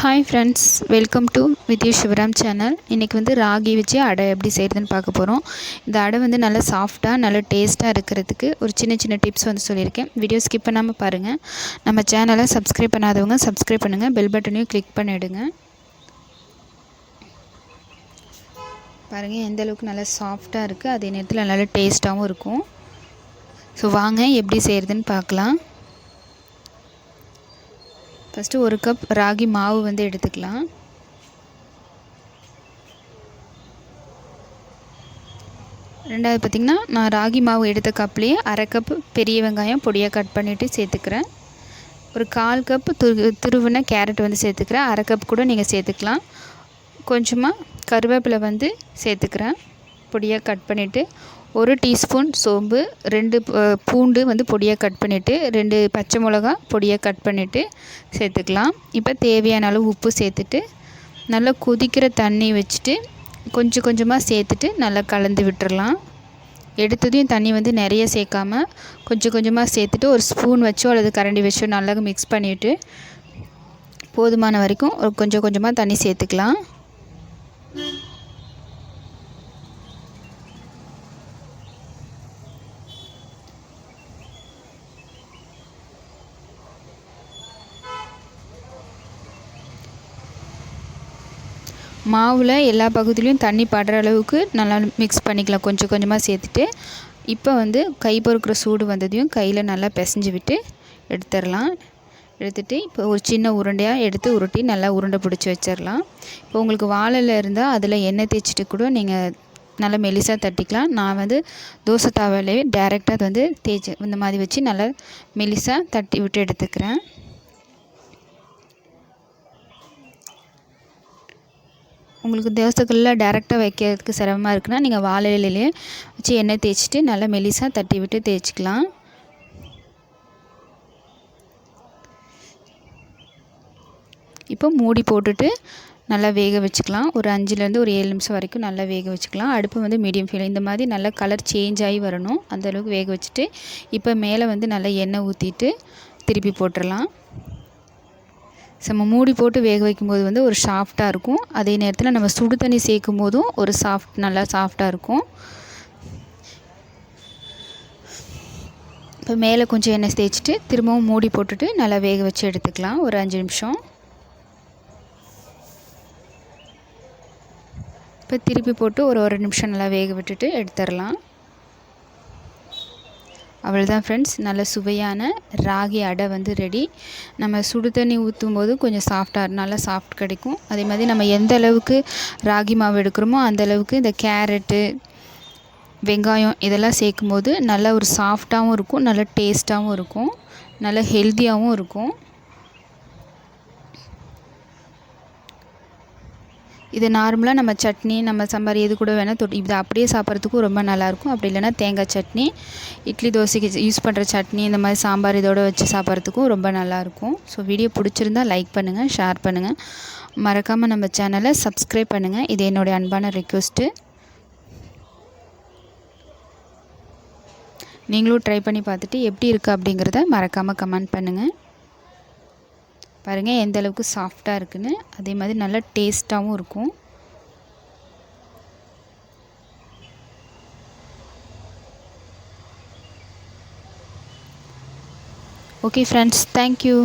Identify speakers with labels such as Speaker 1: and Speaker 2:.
Speaker 1: Hi friends welcome to Vidhyu Sivaram channel இன்றைக்கி வந்து ராகி வச்சு அடை எப்படி செய்கிறதுன்னு பார்க்க போகிறோம் இந்த அடை வந்து நல்லா சாஃப்டாக நல்ல டேஸ்ட்டாக இருக்கிறதுக்கு ஒரு சின்ன சின்ன டிப்ஸ் வந்து சொல்லியிருக்கேன். வீடியோ ஸ்கிப் பண்ணாமல் பாருங்கள் நம்ம சேனலை சப்ஸ்கிரைப் பண்ணாதவங்க சப்ஸ்கிரைப் பண்ணுங்கள் பெல் பட்டனையும் கிளிக் பண்ணிவிடுங்க பாருங்கள் எந்த அளவுக்கு நல்லா சாஃப்டாக இருக்குது அதே நேரத்தில் நல்லா டேஸ்ட்டாகவும் இருக்கும். ஸோ வாங்க எப்படி செய்கிறதுன்னு பார்க்கலாம். ஃபஸ்ட்டு ஒரு கப் ராகி மாவு வந்து எடுத்துக்கலாம். ரெண்டாவது பார்த்திங்கன்னா நான் ராகி மாவு எடுத்த கப்லேயே அரை கப் பெரிய வெங்காயம் பொடியாக கட் பண்ணிவிட்டு சேர்த்துக்கிறேன். ஒரு கால் கப் துரு துருவின கேரட் வந்து சேர்த்துக்கிறேன். அரை கப் கூட நீங்கள் சேர்த்துக்கலாம். கொஞ்சமாக கருவேப்பிலை வந்து சேர்த்துக்கிறேன். பொடியாக கட் பண்ணிவிட்டு ஒரு டீஸ்பூன் சோம்பு ரெண்டு பூண்டு வந்து பொடியாக கட் பண்ணிவிட்டு ரெண்டு பச்சை மிளகா பொடியாக கட் பண்ணிவிட்டு சேர்த்துக்கலாம். இப்போ தேவையான அளவு உப்பு சேர்த்துட்டு நல்லா கொதிக்கிற தண்ணி வச்சுட்டு கொஞ்சம் கொஞ்சமாக சேர்த்துட்டு நல்லா கலந்து விட்டுறலாம். எடுத்ததையும் தண்ணி வந்து நிறைய சேர்க்காம கொஞ்சம் கொஞ்சமாக சேர்த்துட்டு ஒரு ஸ்பூன் வச்சோ அல்லது கரண்டி வச்சோ நல்லா மிக்ஸ் பண்ணிவிட்டு போதுமான வரைக்கும் கொஞ்சம் கொஞ்சமாக தண்ணி சேர்த்துக்கலாம். மாவில் எல்லா பகுதியிலையும் தண்ணி படுற அளவுக்கு நல்லா மிக்ஸ் பண்ணிக்கலாம். கொஞ்சம் கொஞ்சமாக சேர்த்துட்டு இப்போ வந்து கை பொறுக்கிற சூடு வந்ததையும் கையில் நல்லா பிசைஞ்சு விட்டு எடுத்துடலாம். எடுத்துகிட்டு இப்போ ஒரு சின்ன உருண்டையாக எடுத்து உருட்டி நல்லா உருண்டை பிடிச்சி வச்சிடலாம். இப்போ உங்களுக்கு வாழையில் இருந்தால் அதில் எண்ணெய் தேய்ச்சிட்டு கூட நீங்கள் நல்லா மெலிசாக தட்டிக்கலாம். நான் வந்து தோசை தாவாலே டேரெக்டாக அது வந்து தேய்ச்சி இந்த மாதிரி வச்சு நல்லா மெலிசாக தட்டி விட்டு எடுத்துக்கிறேன். உங்களுக்கு தோசைக்கல்லில் டேரெக்டாக வைக்கிறதுக்கு சிரமமாக இருக்குன்னா நீங்கள் வாழை வச்சு எண்ணெய் தேய்ச்சிட்டு நல்லா மெலிசாக தட்டி விட்டு தேய்ச்சிக்கலாம். இப்போ மூடி போட்டுட்டு நல்லா வேக வச்சுக்கலாம். ஒரு அஞ்சுலேருந்து ஒரு ஏழு நிமிஷம் வரைக்கும் நல்லா வேக வச்சுக்கலாம். அடுப்பு வந்து மீடியம் ஃப்ளேம் இந்த மாதிரி நல்லா கலர் சேஞ்ச் ஆகி வரணும். அந்தளவுக்கு வேக வச்சுட்டு இப்போ மேலே வந்து நல்லா எண்ணெய் ஊற்றிட்டு திருப்பி போட்டுடலாம் நம்ம மூடி போட்டு வேக வைக்கும்போது வந்து ஒரு சாஃப்டாக இருக்கும். அதே நேரத்தில் நம்ம சுடு தண்ணி சேர்க்கும் போதும் ஒரு சாஃப்ட் நல்லா சாஃப்டாக இருக்கும். இப்போ மேலே கொஞ்சம் எண்ணெய் தேய்ச்சிட்டு திரும்பவும் மூடி போட்டுட்டு நல்லா வேக வச்சு எடுத்துக்கலாம். ஒரு அஞ்சு நிமிஷம். இப்போ திருப்பி போட்டு ஒரு ஒரு நிமிஷம் நல்லா வேக விட்டுட்டு எடுத்துடலாம். அவ்வளோதான் ஃப்ரெண்ட்ஸ் நல்ல சுவையான ராகி அடை வந்து ரெடி நம்ம சுடு தண்ணி ஊற்றும் போது கொஞ்சம் சாஃப்டாக நல்லா சாஃப்ட் கிடைக்கும். அதே மாதிரி நம்ம எந்த அளவுக்கு ராகி மாவு எடுக்கிறோமோ அந்த அளவுக்கு இந்த கேரட்டு வெங்காயம் இதெல்லாம் சேர்க்கும் போது நல்ல ஒரு சாஃப்டாகவும் இருக்கும் நல்ல டேஸ்ட்டாகவும் இருக்கும் நல்ல ஹெல்த்தியாகவும் இருக்கும். இது நார்மலாக நம்ம சட்னி நம்ம சாம்பார் எது கூட வேணால் தொட்டு இது அப்படியே சாப்பிட்றதுக்கும் ரொம்ப நல்லாயிருக்கும். அப்படி இல்லைனா தேங்காய் சட்னி இட்லி தோசைக்கு யூஸ் பண்ணுற சட்னி இந்த மாதிரி சாம்பார் இதோடு வச்சு சாப்பிட்றதுக்கும் ரொம்ப நல்லாயிருக்கும். ஸோ வீடியோ பிடிச்சிருந்தா லைக் பண்ணுங்கள் ஷேர் பண்ணுங்கள் மறக்காமல் நம்ம சேனலை சப்ஸ்கிரைப் பண்ணுங்கள் இது என்னுடைய அன்பான ரிக்வெஸ்ட்டு நீங்களும் ட்ரை பண்ணி பார்த்துட்டு எப்படி இருக்குது அப்படிங்கிறத மறக்காமல் கமெண்ட் பண்ணுங்கள் பாருங்கள் எந்த அளவுக்கு சாஃப்டாக இருக்குன்னு. அதே மாதிரி நல்லா டேஸ்ட்டாகவும் இருக்கும். Okay friends thank you